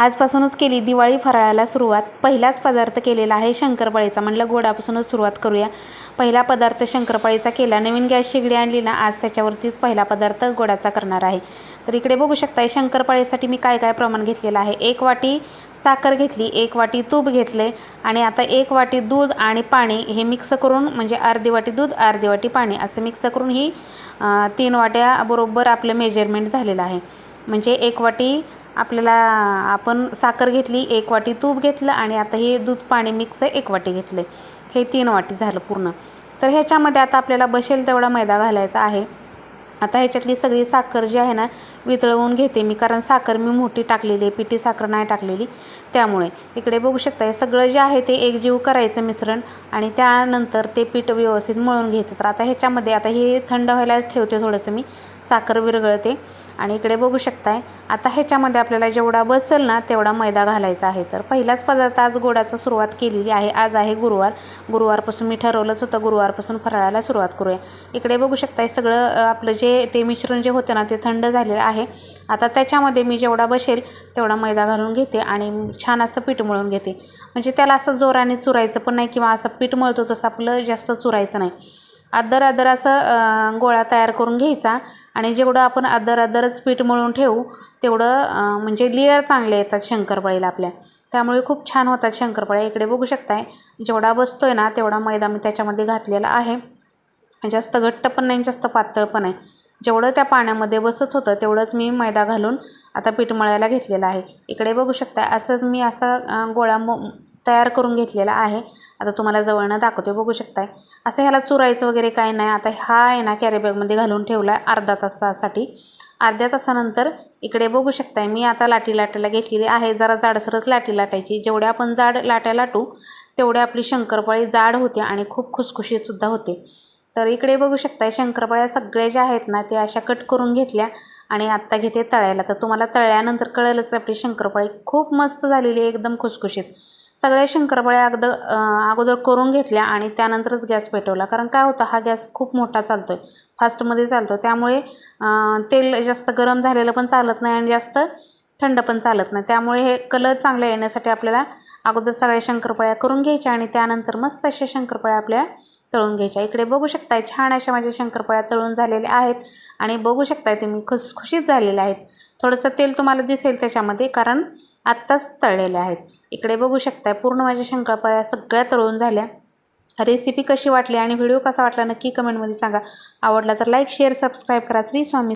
आजपासूनच केली दिवाळी फराळाला सुरुवात. पहिलाच पदार्थ केलेला आहे शंकरपाळीचा. म्हणलं गोडापासूनच सुरुवात करूया. पहिला पदार्थ शंकरपाळीचा केला. नवीन गॅस शेगडी आणली ना आज त्याच्यावरतीच पहिला पदार्थ गोडाचा करणार आहे. तर इकडे बघू शकताय शंकरपाळीसाठी मी काय काय प्रमाण घेतलेलं आहे. एक वाटी साखर घेतली एक वाटी तूप घेतले आणि आता एक वाटी दूध आणि पाणी हे मिक्स करून म्हणजे अर्धी वाटी दूध अर्धी वाटी पाणी असं मिक्स करून ही तीन वाट्या बरोबर आपलं मेजरमेंट झालेलं आहे. म्हणजे एक वाटी आपल्याला आपण साखर घेतली एक वाटी तूप घेतलं आणि आता हे दूध पाणी मिक्स एक वाटी घेतले. हे तीन वाटी झालं पूर्ण. तर ह्याच्यामध्ये आता आपल्याला बसेल तेवढा मैदा घालायचा आहे. आता ह्याच्यातली सगळी साखर जी आहे ना वितळवून घेते मी कारण साखर मी मोठी टाकलेली आहे पिठी साखर नाही टाकलेली. त्यामुळे इकडे बघू शकता हे सगळं जे आहे ते एकजीव करायचं मिश्रण आणि त्यानंतर ते पीठ व्यवस्थित मळून घ्यायचं. तर आता ह्याच्यामध्ये आता हे थंड व्हायला ठेवते थोडंसं मी. साखर विरघळते. आणि इकडे बघू शकताय आता ह्याच्यामध्ये आपल्याला जेवढा बसेल ना तेवढा मैदा घालायचा आहे. तर पहिलाच पदार्थ आज गोडाचा सुरुवात केलेली आहे. आज आहे गुरुवार. गुरुवारपासून मी ठरवलंच होतं गुरुवारपासून फराळाला सुरुवात करूया. इकडे बघू शकताय सगळं आपलं जे ते मिश्रण जे होतं ना ते थंड झालेलं आहे. आता त्याच्यामध्ये मी जेवढा बसेल तेवढा मैदा घालून घेते आणि छान असं पीठ मळून घेते. म्हणजे त्याला असं जोराने चुरायचं पण नाही किंवा असं पीठ मळतो तसं आपलं जास्त चुरायचं नाही. अदर अदर असं गोळा तयार करून घ्यायचा. आणि जेवढं आपण अदर अदरच पीठ मळून ठेवू तेवढं म्हणजे लेअर चांगले येतात शंकरपाळीला आपल्या. त्यामुळे खूप छान होतात शंकरपाळ्या. इकडे बघू शकताय जेवढा बसतो आहे ना तेवढा मैदा मी त्याच्यामध्ये घातलेला आहे. जास्त घट्ट पण नाही जास्त पातळ पण आहे. जेवढं त्या पाण्यामध्ये बसत होतं तेवढंच मी मैदा घालून आता पीठ मळायला घेतलेलं आहे. इकडे बघू शकता असंच मी असा गोळा मो तयार करून घेतलेला आहे. आता तुम्हाला जवळनं दाखवते बघू शकताय. असं ह्याला चुरायचं वगैरे काय नाही. आता हा आहे ना कॅरीबॅगमध्ये घालून ठेवला आहे अर्धा तासासाठी. अर्ध्या तासानंतर इकडे बघू शकताय मी आता लाटी लाटायला घेतलेली आहे. जरा जाडसरच लाटी लाटायची. जेवढ्या आपण जाड लाट्या लाटू तेवढे आपली शंकरपाळी जाड होते आणि खूप खुसखुशीतसुद्धा होते. तर इकडे बघू शकताय शंकरपाळ्या सगळ्या ज्या आहेत ना त्या अशा कट करून घेतल्या आणि आत्ता घेते तळायला. तर तुम्हाला तळल्यानंतर कळेलच आपली शंकरपाळी खूप मस्त झालेली आहे एकदम खुसखुशीत. सगळ्या शंकरपाळ्या अगद अगोदर करून घेतल्या आणि त्यानंतरच गॅस पेटवला. कारण काय होतं हा गॅस खूप मोठा चालतो आहे फास्टमध्ये चालतो त्यामुळे तेल जास्त गरम झालेलं पण चालत नाही आणि जास्त थंड पण चालत नाही. त्यामुळे हे कलर चांगले येण्यासाठी आपल्याला अगोदर सगळ्या शंकरपाळ्या करून घ्यायच्या आणि त्यानंतर मस्त अशा शंकरपाळ्या आपल्या तळून घ्यायच्या. इकडे बघू शकताय छान अशा माझ्या शंकरपाळ्या तळून झालेल्या आहेत आणि बघू शकताय तुम्ही खुसखुशीत झालेल्या आहेत. थोडंसं तेल तुम्हाला दिसेल त्याच्यामध्ये कारण आत्ताच तळलेले आहेत. इकडे बघू शकताय पूर्ण माझ्या शंकरपाळ्या सगळ्या तळून झाल्या. रेसिपी कशी वाटली आणि व्हिडिओ कसा वाटला नक्की कमेंटमध्ये सांगा. आवडला तर लाईक शेअर सबस्क्राईब करा. श्री स्वामी